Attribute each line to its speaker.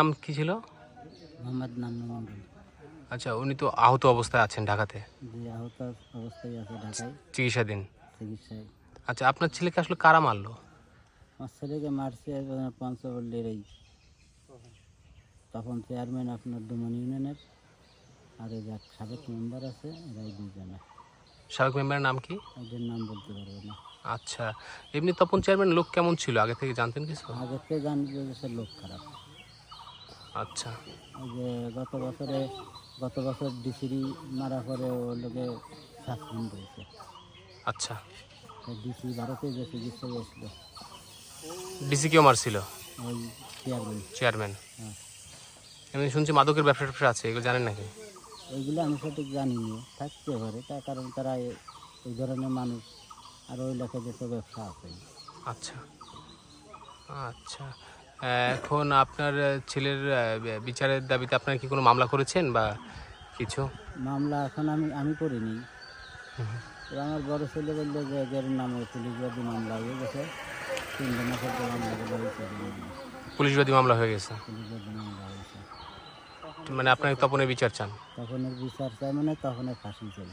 Speaker 1: নাম কি ছিল?
Speaker 2: মোহাম্মদ মন্ডল
Speaker 1: আচ্ছা উনি তো আহত অবস্থায় আছেন ঢাকাতে।
Speaker 2: যে আহত অবস্থায় আছে ঢাকায়।
Speaker 1: চিকিৎসাধীন।
Speaker 2: চিকিৎসায়।
Speaker 1: আচ্ছা আপনার ছেলেকে আসলে কারা মারলো?
Speaker 2: আমার ছেলেকে মারছে পঞ্চপল্লীর এই তখন চেয়ারম্যান আপনার ডুমন ইউনিয়নের। আর এই যাক সাবেক মেম্বার আছে এরা এই দুজনে
Speaker 1: সাবেক মেম্বারের নাম কি?
Speaker 2: এদের নাম বলতে পারব না।
Speaker 1: আচ্ছা এমনি তপন চেয়ারম্যান লোক কেমন ছিল? আগে থেকে জানতেন কিছু?
Speaker 2: আগে থেকে জানি যে সে লোক খারাপ।
Speaker 1: আচ্ছা।
Speaker 2: যে গত বছরে গত বছর ডিসিরি মারা পরে ও লোকে সাসপেন্ড হয়েছে
Speaker 1: আচ্ছা।
Speaker 2: ডিসি ভারতে যে চিকিৎসায় এসলো
Speaker 1: ডিসি কেউ মারছিল?
Speaker 2: ওই চেয়ারম্যান
Speaker 1: চেয়ারম্যান
Speaker 2: হ্যাঁ।
Speaker 1: এমনি শুনছি মাদকের ব্যবসা ট্যাবসা আছে এগুলো জানেন নাকি?
Speaker 2: ওইগুলো আমি সঠিক জানি না থাকতে পারে তার কারণ তারা এই ধরনের মানুষ। আর ওই লেখা তো ব্যবসা আছে।
Speaker 1: আচ্ছা। আচ্ছা। এখন আপনার ছেলের বিচারের দাবিতে আপনারা কি কোনো মামলা করেছেন বা কিছু?
Speaker 2: মামলা এখন আমি আমি করিনি। আমার বড় ছেলে বলল যে এদের নামে পুলিশ বাদী মামলা হয়ে গেছে। তিনজন
Speaker 1: পুলিশবাদী মামলা হয়ে গেছে?
Speaker 2: পুলিশ মামলা হয়েছে।
Speaker 1: মানে আপনার তপনের বিচার চান?
Speaker 2: তখন এর বিচার চাই মানে তখন এর ফাঁসি চাই।